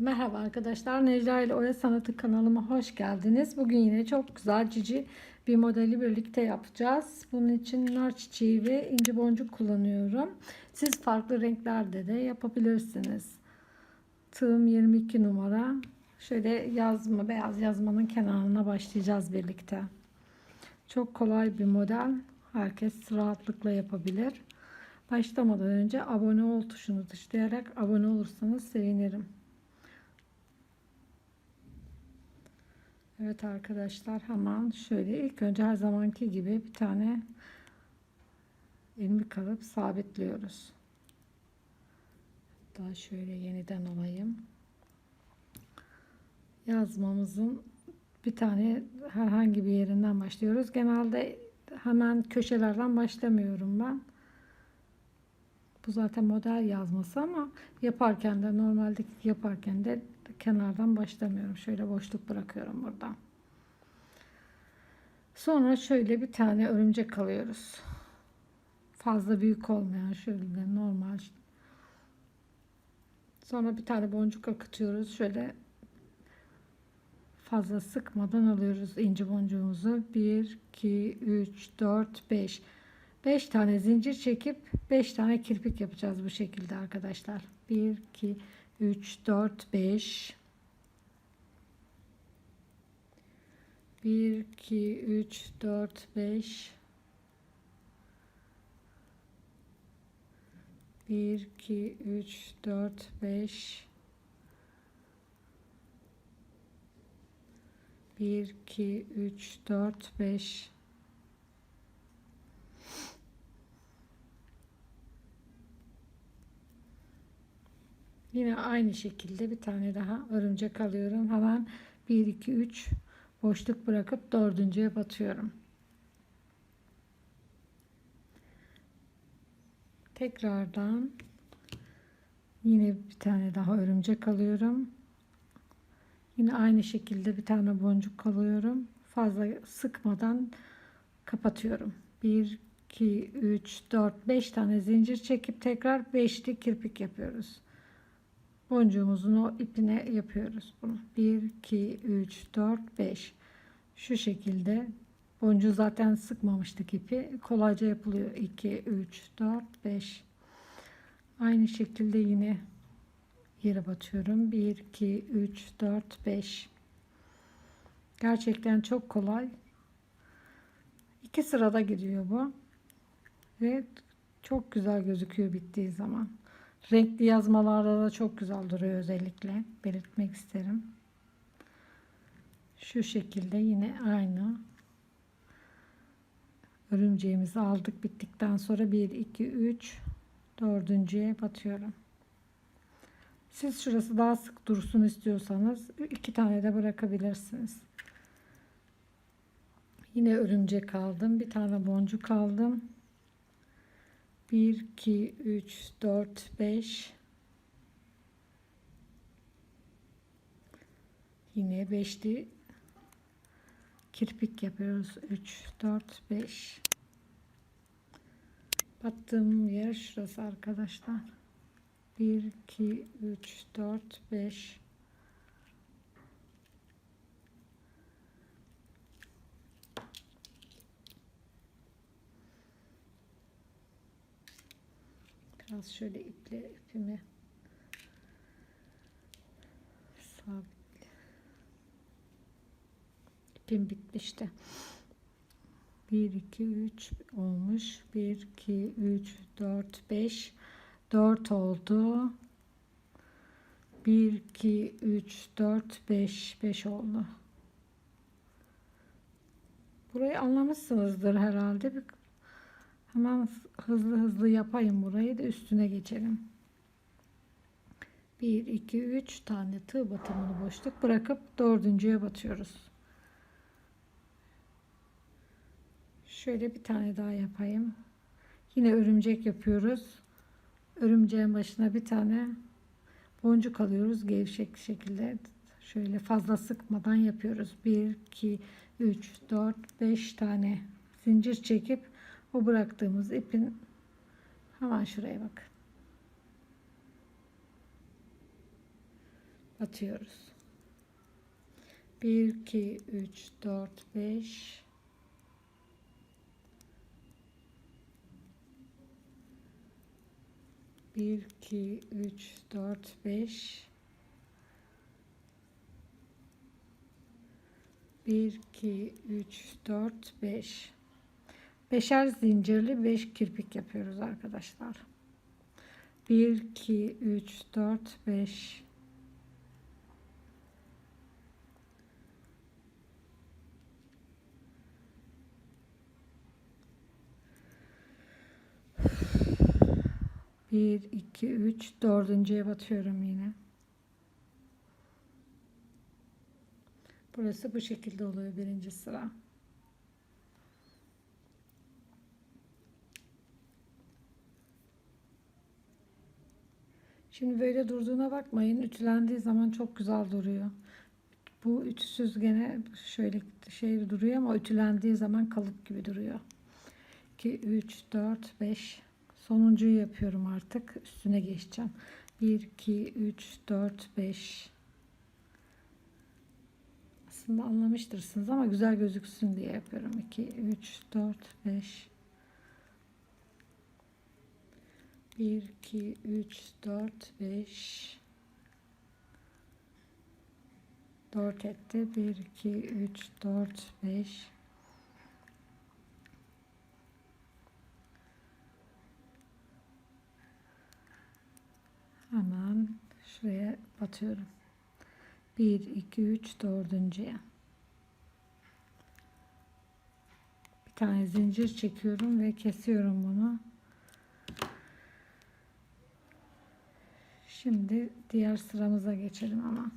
Merhaba arkadaşlar. Necla ile Oya Sanatı kanalıma hoş geldiniz. Bugün yine çok güzel cici bir modeli birlikte yapacağız. Bunun için nar çiçeği ve inci boncuk kullanıyorum. Siz farklı renklerde de yapabilirsiniz. Tığım 22 numara. Şöyle yazma, beyaz yazmanın kenarına başlayacağız birlikte. Çok kolay bir model. Herkes rahatlıkla yapabilir. Başlamadan önce abone ol tuşunu tuşlayarak abone olursanız sevinirim. Evet arkadaşlar hemen şöyle ilk önce her zamanki gibi bir tane ilmek alıp sabitliyoruz. Daha şöyle yeniden alayım. Yazmamızın bir tane herhangi bir yerinden başlıyoruz. Genelde hemen köşelerden başlamıyorum ben. Bu zaten model yazması ama yaparken de normalde yaparken de kenardan başlamıyorum. Şöyle boşluk bırakıyorum burada. Sonra şöyle bir tane örümcek alıyoruz. Fazla büyük olmayan şöyle normal. Sonra bir tane boncuk akıtıyoruz. Şöyle fazla sıkmadan alıyoruz inci boncuğumuzu. 1, 2, 3, 4, 5. 5 tane zincir çekip 5 tane kirpik yapacağız bu şekilde arkadaşlar. 1, 2, 3, 4, 5. 1, 2, 3, 4, 5. 1, 2, 3, 4, 5. 1, 2, 3, 4, 5. Yine aynı şekilde bir tane daha örümcek alıyorum. Hemen 1, 2, 3 boşluk bırakıp dördüncüye batıyorum. Tekrardan yine bir tane daha örümcek alıyorum. Yine aynı şekilde bir tane boncuk alıyorum. Fazla sıkmadan kapatıyorum. 1, 2, 3, 4, 5 tane zincir çekip tekrar 5'li kirpik yapıyoruz boncuğumuzun o ipine yapıyoruz bunu. 1 2 3 4 5 şu şekilde. Boncuğu zaten sıkmamıştık ipi. Kolayca yapılıyor. 2 3 4 5 aynı şekilde yine yere batıyorum. 1 2 3 4 5 gerçekten çok kolay. İki sırada gidiyor bu. Ve çok güzel gözüküyor bittiği zaman Renkli yazmalarda da çok güzel duruyor özellikle. Belirtmek isterim. Şu şekilde yine aynı. Örümceğimizi aldık. Bittikten sonra 1, 2, 3, dördüncüye batıyorum. Siz şurası daha sık dursun istiyorsanız iki tane de bırakabilirsiniz. Yine örümcek aldım. Bir tane boncuk aldım. 1, 2, 3, 4, 5. Yine beşli kirpik yapıyoruz. 3, 4, 5. Battığım yer şurası arkadaşlar. 1, 2, 3, 4, 5. Biraz şöyle iple ipimi sabit. İpim bitti işte. 1 2 3 olmuş. 1 2 3 4 5 4 oldu. 1 2 3 4 5 5 oldu. Burayı anlamışsınızdır herhalde. Bir Hemen hızlı hızlı yapayım burayı da üstüne geçelim. 1 2 3 tane tığ batımını boşluk bırakıp dördüncüye batıyoruz. Şöyle bir tane daha yapayım. Yine örümcek yapıyoruz. Örümceğin başına bir tane boncuk alıyoruz gevşek şekilde. Şöyle fazla sıkmadan yapıyoruz. 1 2 3 4 5 tane zincir çekip o bıraktığımız ipin hemen şuraya bak. batıyoruz. 1 2 3 4 5 1 2 3 4 5 1 2 3 4 5 Beşer zincirli 5 kirpik yapıyoruz arkadaşlar. 1 2 3 4 5 1 2 3 dördüncüye batıyorum yine. Burası bu şekilde oluyor birinci sıra. Şimdi böyle durduğuna bakmayın. Ütülendiği zaman çok güzel duruyor. Bu ütüsüz gene şöyle şey duruyor ama ütülendiği zaman kalıp gibi duruyor. 2, 3, 4, 5. Sonuncuyu yapıyorum artık. Üstüne geçeceğim. 1, 2, 3, 4, 5. Aslında anlamıştırsınız ama güzel gözüksün diye yapıyorum. 2, 3, 4, 5. 1, 2, 3, 4, 5. 4 etti. 1, 2, 3, 4, 5. Hemen şuraya batıyorum. 1, 2, 3, dördüncüye. Bir tane zincir çekiyorum ve kesiyorum bunu. Şimdi diğer sıramıza geçelim ama.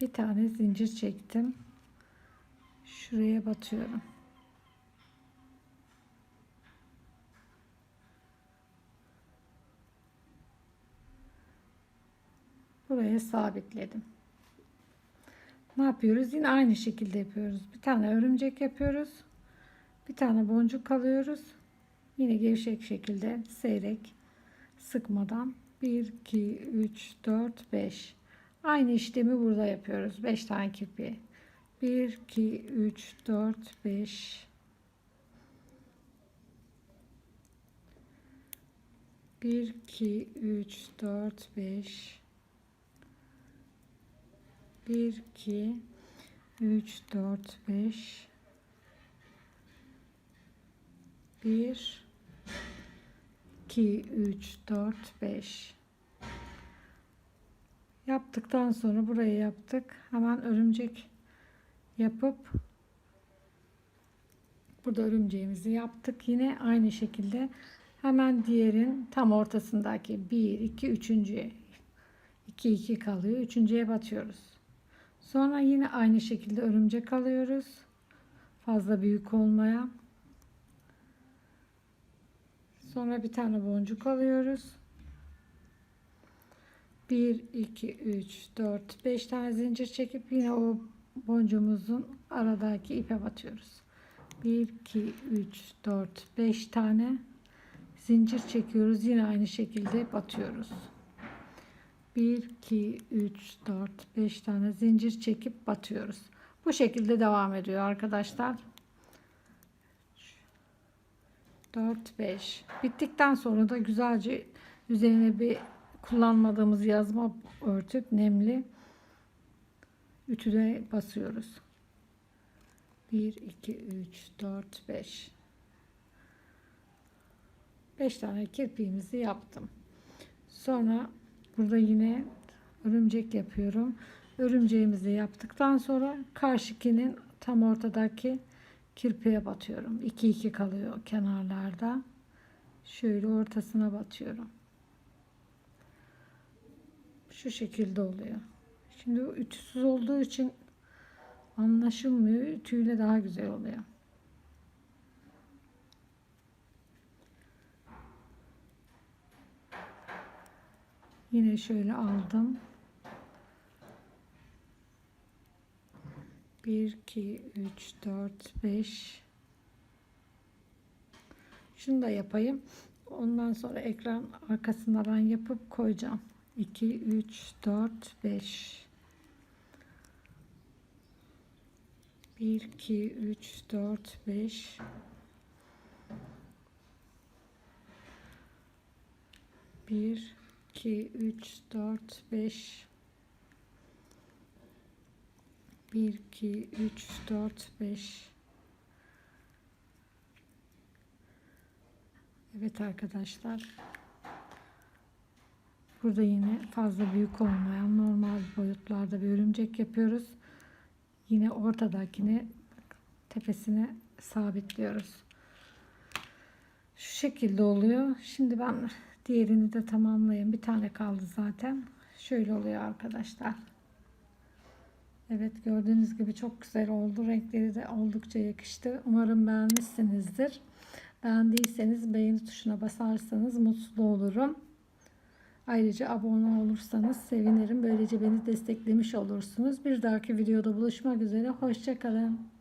Bir tane zincir çektim. Şuraya batıyorum. Buraya sabitledim. Ne yapıyoruz? Yine aynı şekilde yapıyoruz. Bir tane örümcek yapıyoruz. Bir tane boncuk alıyoruz. Yine gevşek şekilde seyrek sıkmadan 1 2 3 4 5 Aynı işlemi burada yapıyoruz. 5 tane kirpi. 1 2 3 4 5 1 2 3 4 5 1 2 3 4 5 1 2 3 4 5 Yaptıktan sonra burayı yaptık. Hemen örümcek yapıp burada örümceğimizi yaptık. Yine aynı şekilde hemen diğerin tam ortasındaki 1 2 3. 2 2 kalıyor. Üçüncüye batıyoruz. Sonra yine aynı şekilde örümcek alıyoruz. Fazla büyük olmaya. Sonra bir tane boncuk alıyoruz. 1, 2, 3, 4, 5 tane zincir çekip yine o boncuğumuzun aradaki ipe batıyoruz. 1, 2, 3, 4, 5 tane zincir çekiyoruz. Yine aynı şekilde batıyoruz. 1, 2, 3, 4, 5 tane zincir çekip batıyoruz. Bu şekilde devam ediyor arkadaşlar. 4, 5. Bittikten sonra da güzelce üzerine bir kullanmadığımız yazma örtüp nemli ütüde basıyoruz. 1 2 3 4 5 5 tane kirpiğimizi yaptım. Sonra burada yine örümcek yapıyorum. Örümceğimizi yaptıktan sonra karşıkinin tam ortadaki kirpiğe batıyorum. 2 2 kalıyor kenarlarda. Şöyle ortasına batıyorum. Şu şekilde oluyor. Şimdi ütüsüz olduğu için anlaşılmıyor. Ütüyle daha güzel oluyor. Yine şöyle aldım. 1, 2, 3, 4, 5. Şunu da yapayım. Ondan sonra ekran arkasında ben yapıp koyacağım. 2, 3, 4, 5. 1, 2, 3, 4, 5. Bir, iki, üç, dört, beş. Bir, iki, üç, dört, beş. Evet arkadaşlar. Burada yine fazla büyük olmayan normal boyutlarda bir örümcek yapıyoruz. Yine ortadakini tepesine sabitliyoruz. Şu şekilde oluyor. Şimdi ben diğerini de tamamlayayım. Bir tane kaldı zaten. Şöyle oluyor arkadaşlar. Evet gördüğünüz gibi çok güzel oldu. Renkleri de oldukça yakıştı. Umarım beğenmişsinizdir. Beğendiyseniz beğeni tuşuna basarsanız mutlu olurum. Ayrıca abone olursanız sevinirim. Böylece beni desteklemiş olursunuz. Bir dahaki videoda buluşmak üzere. Hoşçakalın.